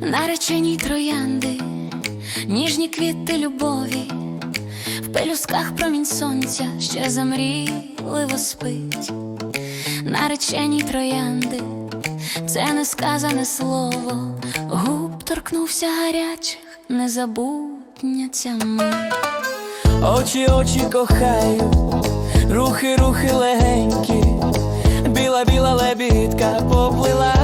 наречені троянди, ніжні квіти любові, в пелюсках промінь сонця ще замрійливо спить, наречені троянди, це несказане слово, губ торкнувся гарячих, незабутня ця мить. Очі, очі кохаю, рухи, рухи легенькі, біла, біла лебідка поплила,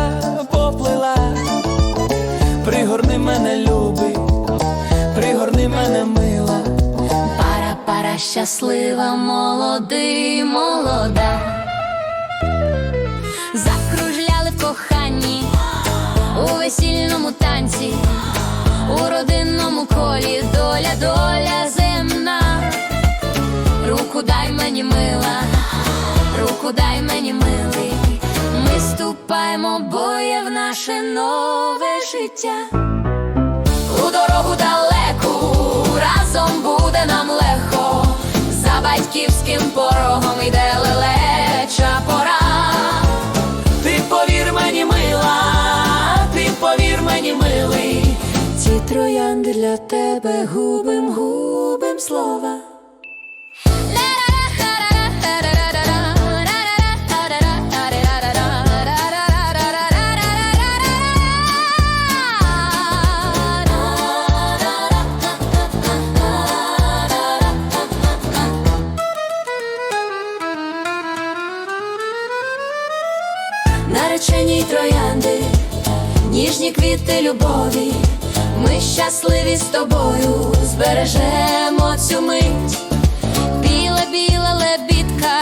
пригорни мене, любий, пригорни мене, мила, Пара, пара щаслива, молодий, молода. Закружляли в коханні у весільному танці, у родинному колі доля, доля земна. Руку дай мені мила, руку дай мені милий. Ми ступаємо боє в наше нове життя. У дорогу далеку разом буде нам легко, за батьківським порогом йде лелеча пора. ти повір мені, мила, ти повір мені, милий, ці троянди для тебе губим, губим слова. Троянди, ніжні квіти любові, ми щасливі з тобою, збережемо цю мить. Біла, біла лебідка,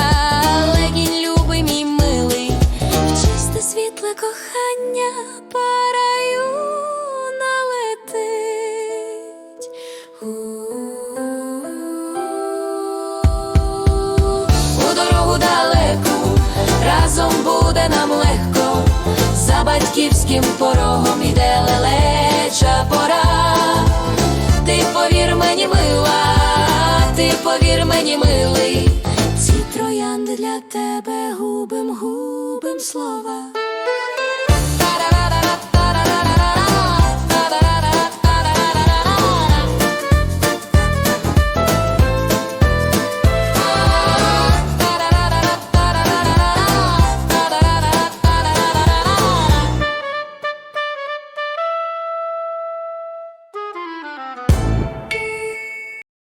легінь любий мій милий, в чисте світле кохання параю налетить. У дорогу далеку разом буде нам легко, за батьківським порогом іде лелеча пора. Ти повір мені, мила, ти повір мені, милий, ці троянди для тебе губим, губим слова.